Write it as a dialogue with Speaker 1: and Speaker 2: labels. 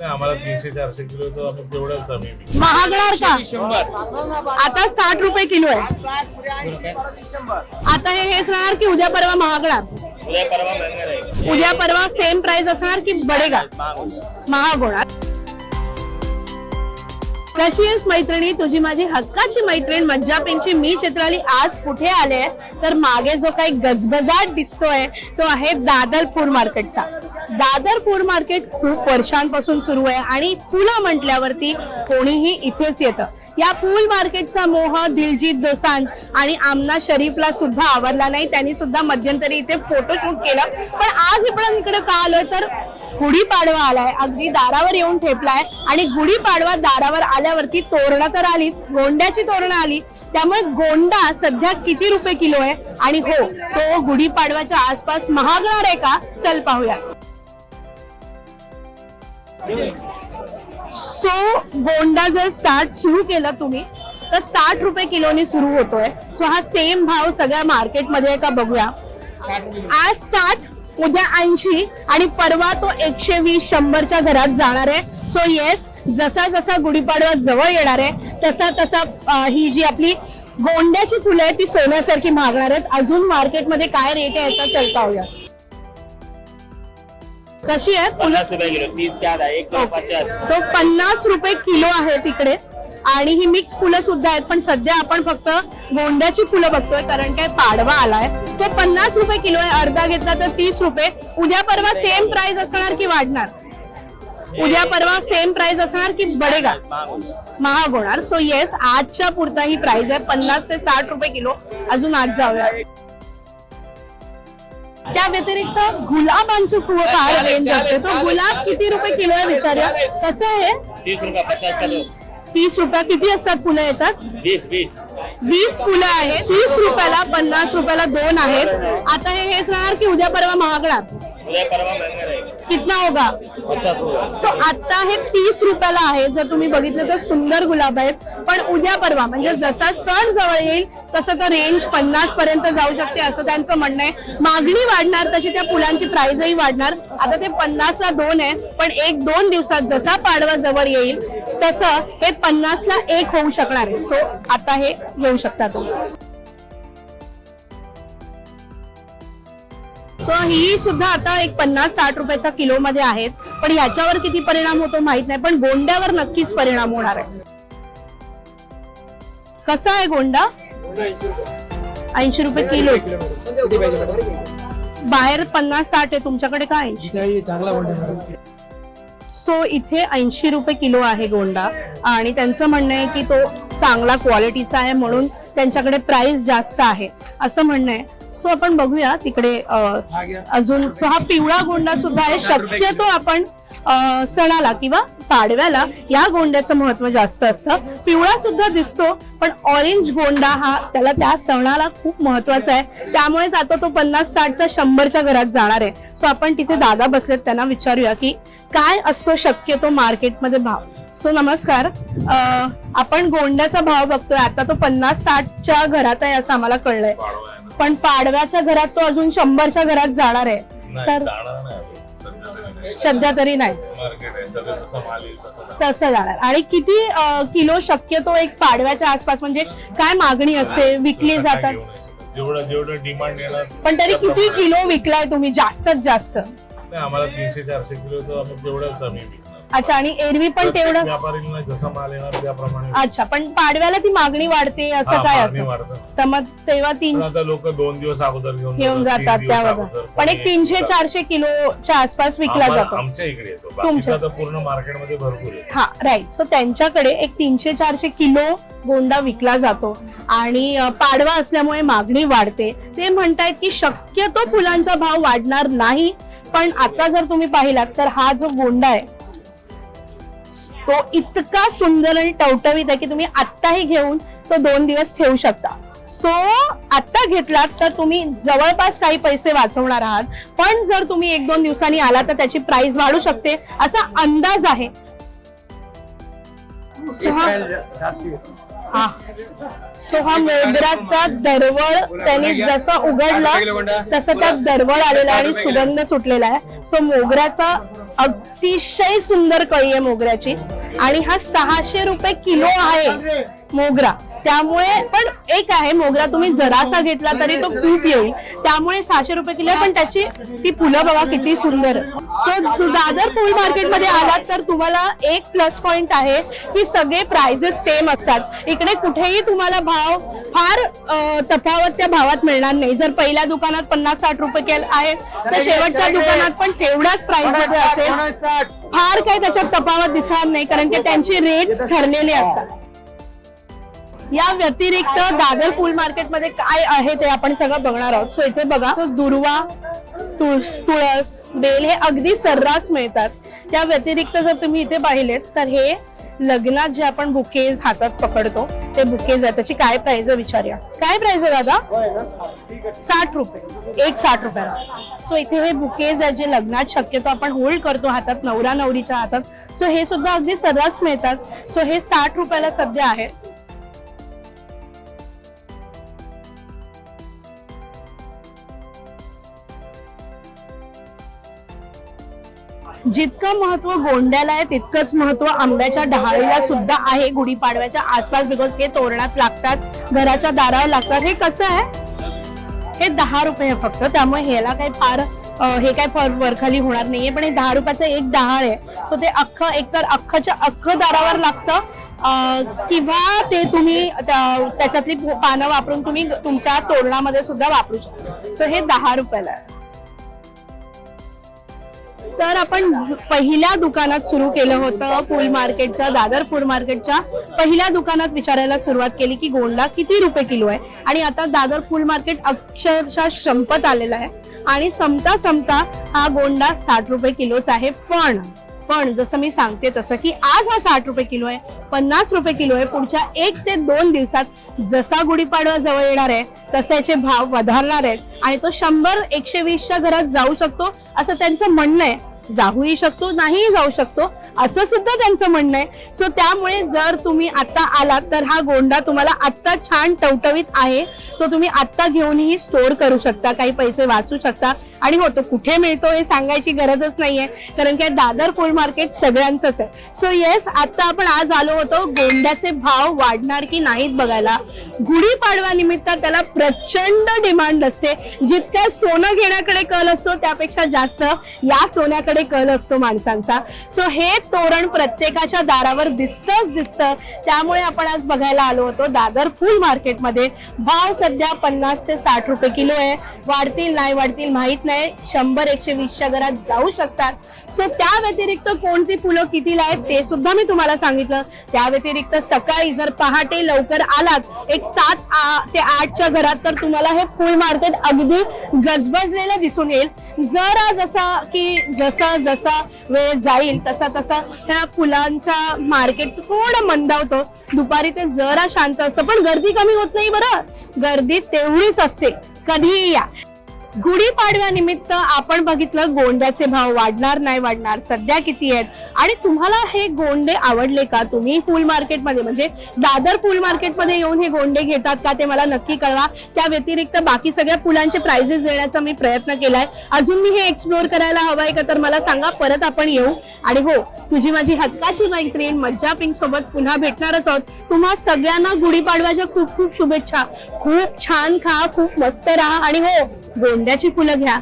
Speaker 1: नाही आम्हाला तीनशे चारशे किलो तर आम्ही तेवढंच आम्ही
Speaker 2: महागणार का? आता साठ रुपये किलो आहे. आता हे हेच राहणार की उद्या परवा महागणार?
Speaker 3: उद्या परवा महंगा रहेगा
Speaker 2: उद्या परवा सेम प्राइस असणार की बडेगा? महाग होणार कशी आहेस मैत्रिणी तुझी माझी हक्काची मैत्रीण मज्जापिंची मी चित्राली आज कुठे आले? आहे तर मागे जो काही गजबजाट दिसतोय तो आहे दादर फूड मार्केटचा. दादर फूड मार्केट खूप वर्षांपासून सुरू आहे आणि तुला म्हटल्यावरती कोणीही इथेच येतं. या पूल मार्केटचा मोह दिलजीत दोसांज आणि आमना शरीफला सुद्धा आवडला नाही. त्यांनी सुद्धा मध्यंतरी इथे फोटोशूट केलं. पण आज आपण इकडे का आलोय? तर गुढीपाडवा आलाय. अगदी दारावर येऊन ठेपलाय. आणि गुढीपाडवा दारावर आल्यावरती तोरणं तर आलीच. गोंड्याची तोरणं आली. त्यामुळे गोंडा सध्या किती रुपये किलो आहे? आणि हो तो गुढीपाडव्याच्या आसपास महागणार आहे का? चल पाहूया. सो गोंडा जर साठ सुरू केलं तुम्ही तर साठ रुपये किलोनी सुरू होतोय. सो हा सेम भाव सगळ्या मार्केटमध्ये आहे का बघूया. आज साठ उद्या ऐंशी आणि परवा तो एकशे वीस शंभरच्या घरात जाणार आहे. सो येस जसा जसा गुढीपाडवा जवळ येणार आहे तसा तसा ही जी आपली गोंड्याची फुलं आहेत ती सोन्यासारखी मागणार आहेत. अजून मार्केटमध्ये काय रेट आहे याचा चल पाहूया कशी आहे
Speaker 3: पन्नास रुपये किलो तीस क्या था एक किलो पचास.
Speaker 2: सो पन्नास रुपये किलो आहे तिकडे. आणि ही मिक्स फुलं सुद्धा आहेत पण सध्या आपण फक्त गोंड्याची फुलं बघतोय कारण काय पाडवा आलाय. सो पन्नास रुपये किलो आहे अर्धा घेतला तर तीस रुपये. उद्या परवा सेम प्राइस असणार की वाढणार? उद्या परवा सेम प्राइस असणार की बडेगा? महाग होणार. सो येस आजच्या पुरता ही प्राइस आहे पन्नास ते साठ रुपये किलो. अजून आज जाऊया. त्या व्यतिरिक्त गुलाबांचं खूप फार रेंज असते. तो गुलाब किती रुपये किलो आहे विचारूया? कसं आहे?
Speaker 3: तीस रुपये
Speaker 2: किती असतात? फुलं याच्यात
Speaker 3: बीस बीस
Speaker 2: वीस फुलं आहेत. तीस रुपयाला पन्नास रुपयाला दोन आहेत. आता हे हेच राहणार की उद्या परवा महागणार कितना होगा? सो आता हे तीस रुपयाला आहे. जर तुम्ही बघितलं तर सुंदर गुलाब आहेत. पण उद्या परवा म्हणजे जसा सण जवळ येईल तसं तर रेंज पन्नास पर्यंत जाऊ शकते असं त्यांचं म्हणणं आहे. मागणी वाढणार तशी त्या फुलांची प्राइसही वाढणार. आता ते पन्नासला दोन आहे पण एक दोन दिवसात जसा पाडवा जवळ येईल तसं हे पन्नासला एक होऊ शकणार आहे. सो आता हे घेऊ शकता सो ही सुद्धा आता एक पन्नास साठ रुपयाच्या किलो मध्ये आहेत. पण याच्यावर किती परिणाम होतो माहीत नाही पण गोंड्यावर नक्कीच परिणाम होणार आहे. कसा आहे गोंडा? ऐंशी रुपये किलो. बाहेर पन्नास साठ आहे तुमच्याकडे काय सो इथे ऐंशी रुपये किलो आहे गोंडा. आणि त्यांचं म्हणणं आहे की तो चांगला क्वालिटीचा आहे म्हणून त्यांच्याकडे प्राइस जास्त आहे. असं म्हणणं आहे. सो आपण बघूया तिकडे अजून सो हा पिवळा गोंडा सुद्धा आहे. शक्यतो आपण सणाला किंवा पाडव्याला या गोंड्याचं महत्त्व जास्त असतं. पिवळा सुद्धा दिसतो पण ऑरेंज गोंडा हा त्याला त्या सणाला खूप महत्त्वाचा आहे. त्यामुळेच आता तो पन्नास साठचा शंभरच्या घरात जाणार आहे. सो आपण तिथे दादा बसलेत त्यांना विचारूया की काय असतो शक्यतो मार्केटमध्ये भाव? सो नमस्कार आपण गोंड्याचा भाव बघतोय. आता तो पन्नास साठच्या घरात आहे असं आम्हाला कळलंय. पण पाडव्याच्या घरात तो अजून शंभरच्या घरात जाणार आहे.
Speaker 1: नाही
Speaker 2: तर
Speaker 1: जाणार नाही आपण. सध्या तरी नाही.
Speaker 2: सध्या तरी नाही.
Speaker 1: मार्केट आहे सध्या जसं माल येईल तसं जाणार.
Speaker 2: तसं जाणार. आणि किती अं, किलो शक्यतो एक पाडव्याच्या आसपास म्हणजे काय मागणी असते? विकली जातात.
Speaker 1: घेऊ नाही शकत. जेवढं जेवढं डिमांड येणार
Speaker 2: पण तरी किती
Speaker 1: त्याप्रमाणे-
Speaker 2: किलो विकलाय तुम्ही? जास्तीत जास्त.
Speaker 1: नाही आम्हाला तीनशे चारशे किलो तर आम्ही तेवढंच आम्ही विकणार
Speaker 2: अच्छा आणि एरवी पण
Speaker 1: प्रत्येक
Speaker 2: तेवढं
Speaker 1: व्यापारीला जसा माल येणार त्याप्रमाणे.
Speaker 2: अच्छा पण पाडव्याला ती मागणी वाढते असं
Speaker 1: हा,
Speaker 2: काय
Speaker 1: मागणी
Speaker 2: असं?
Speaker 1: वाढतं.
Speaker 2: तर मग तेव्हा तीन
Speaker 1: पण आता लोक दोन दिवस अगोदर घेऊन
Speaker 2: घेऊन
Speaker 1: तीन
Speaker 2: जातात
Speaker 1: दिवस
Speaker 2: त्यावर.
Speaker 1: अगोदर.
Speaker 2: पण एक तीनशे
Speaker 1: एक-
Speaker 2: चारशे किलोच्या आसपास विकला
Speaker 1: आम्हाला-
Speaker 2: जातो.
Speaker 1: आमच्या इकडे येतो.
Speaker 2: तुमच्या-
Speaker 1: बाकीचा तर पूर्ण मार्केटमध्ये भरपूर आहे
Speaker 2: हा राईट सो त्यांच्याकडे एक तीनशे चारशे किलो गोंडा विकला जातो. आणि अं, पाडवा असल्यामुळे मागणी वाढते. ते म्हणतायत की शक्यतो फुलांचा भाव वाढणार नाही. पण आता जर तुम्ही पाहिलात तर हा जो गोंडा आहे तो इतका सुंदर आणि टवटवीत आहे की तुम्ही आत्ताही घेऊन तो दोन दिवस ठेवू शकता. सो आत्ता घेतलात तर तुम्ही जवळपास काही पैसे वाचवणार आहात. पण जर तुम्ही एक दोन दिवसांनी आला तर त्याची प्राइस वाढू शकते असा अंदाज आहे. हा- हा सो हा. मोगऱ्याचा दरवळ त्यांनी जसं उघडलं तसं त्यात दरवळ आलेला आहे आणि सुगंध सुटलेला आहे. सो मोगऱ्याचा अतिशय सुंदर कळी आहे मोगऱ्याची. आणि हा सहाशे रुपये किलो आहे मोगरा. त्यामुळे पण एक आहे मोगरा तुम्ही जरासा घेतला तरी तो खूप येईल त्यामुळे सहाशे रुपये किलो पण त्याची ती फुलं बघा किती सुंदर. सो दादर फुल मार्केटमध्ये आलात तर तुम्हाला एक प्लस पॉइंट आहे की सगळे प्राइजेस सेम असतात. इकडे कुठेही तुम्हाला भाव फार तफावत त्या भावात मिळणार नाही. जर पहिल्या दुकानात पन्नास साठ रुपये केल आहे तर शेवटच्या दुकानात पण तेवढाच प्राइस असेल. फार काही त्याच्यात तफावत दिसणार नाही कारण की त्यांचे रेट ठरलेले असतात. या व्यतिरिक्त दादर फुल मार्केटमध्ये काय आहे ते आपण सगळं बघणार आहोत. सो इथे बघा दुर्वा तुळस तुळस बेल हे अगदी सर्रास मिळतात. त्या व्यतिरिक्त जर तुम्ही इथे पाहिलेत तर हे लग्नात जे आपण बुकेज हातात पकडतो ते बुकेज आहे त्याची काय प्राइस आहे विचारूया? काय प्राइस आहे दादा? साठ रुपये. एक साठ रुपयाला. सो इथे हे बुकेज आहे जे लग्नात शक्यतो आपण होल्ड करतो हातात नवरा नवरीच्या हातात. सो हे सुद्धा अगदी सर्रास मिळतात. सो हे साठ रुपयाला सध्या आहे. जितकं महत्त्व गोंड्याला आहे तितकंच महत्त्व आंब्याच्या डहाळीला सुद्धा आहे गुढीपाडव्याच्या आसपास बिकॉज हे तोरणात लागतात घराच्या दारावर लागतात. हे कसं आहे? हे दहा रुपये फक्त. त्यामुळे ह्याला काही फार हे काय फार वरखाली होणार नाहीये. पण हे दहा रुपयाचं एक डहाळ आहे. सो ते अख्खं एकतर अख्खच्या अख्खं दारावर लागतं. किंवा ते तुम्ही त्याच्यातली पानं वापरून तुम्ही तुमच्या तोरणामध्ये सुद्धा वापरू शकता. सो हे दहा रुपयाला आहे. तर आपण पहिल्या दुकानात सुरू केलं होतं फुल मार्केटच्या दादर फुल मार्केटच्या पहिल्या दुकानात विचारायला सुरुवात केली की गोंडा किती रुपये किलो आहे? आणि आता दादर फुल मार्केट अक्षरशः संपत आलेलं आहे. आणि संपता संपता हा गोंडा साठ रुपये किलोच आहे. पण पण जसं मी सांगते तसं की आज हा साठ रुपये किलो आहे पन्नास रुपये किलो आहे पुढच्या एक ते दोन दिवसात जसा गुढीपाडवा जवळ येणार आहे तसे याचे भाव वधारणार आहेत आणि तो शंभर एकशे वीसच्या घरात जाऊ शकतो असं त्यांचं म्हणणं आहे. जाऊही शकतो नाहीही जाऊ शकतो असं सुद्धा त्यांचं म्हणणं आहे. सो त्यामुळे जर तुम्ही आता आलात तर हा गोंडा तुम्हाला आत्ता छान टवटवीत आहे. तो तुम्ही आत्ता घेऊनही स्टोअर करू शकता काही पैसे वाचू शकता. आणि हो तो कुठे मिळतो हे सांगायची गरजच नाहीये. कारण की दादर फुल मार्केट सगळ्यांचंच आहे. सो येस आता आपण आज आलो होतो गोंड्याचे भाव वाढणार की नाहीत बघायला. गुढीपाडवा निमित्त त्याला प्रचंड डिमांड असते. जितक्या सोनं घेण्याकडे कल असतो त्यापेक्षा जास्त या सोन्याकडे कल असतो माणसांचा. सो हे तोरण प्रत्येकाच्या दारावर दिसतच दिसतं. त्यामुळे आपण आज बघायला आलो होतो दादर फुल मार्केटमध्ये. भाव सध्या पन्नास ते साठ रुपये किलो आहे. वाढतील नाही वाढतील माहीत नाही. शंभर एकशे वीसच्या घरात जाऊ शकतात. सो त्या व्यतिरिक्त कोणती फुलं कितीला आहेत ते सुद्धा मी तुम्हाला सांगितलं. त्या व्यतिरिक्त सकाळी जर पहाटे लवकर आलात एक सात ते आठच्या घरात तर तुम्हाला हे फुल मार्केट अगदी गजबजलेलं दिसून येईल. जरा जसा की जसं जसा वेळ जाईल तसा तसा त्या फुलांच्या मार्केटचं थोडं मंदावतं दुपारी ते जरा शांत असतं पण गर्दी कमी होत नाही बरं. गर्दी तेवढीच असते. कधीही या. गुढीपाडव्यानिमित्त आपण बघितलं गोंड्याचे भाव वाढणार नाही वाढणार सध्या किती आहेत? आणि तुम्हाला हे गोंडे आवडले का? तुम्ही फुल मार्केटमध्ये म्हणजे दादर फुल मार्केटमध्ये येऊन हे गोंडे घेतात का ते मला नक्की कळवा. त्या व्यतिरिक्त बाकी सगळ्या फुलांचे प्राइजेस देण्याचा मी प्रयत्न केलाय. अजून मी हे एक्सप्लोअर करायला हवाय का तर मला सांगा परत आपण येऊ. आणि हो तुझी माझी हक्काची मैत्रीण मज्जा पिंक सोबत पुन्हा भेटणारच आहोत. तुम्हा सगळ्यांना गुढीपाडव्याच्या खूप खूप शुभेच्छा. खूप छान खा खूप मस्त राहा. आणि हो गोंड्याची फुलं घ्या.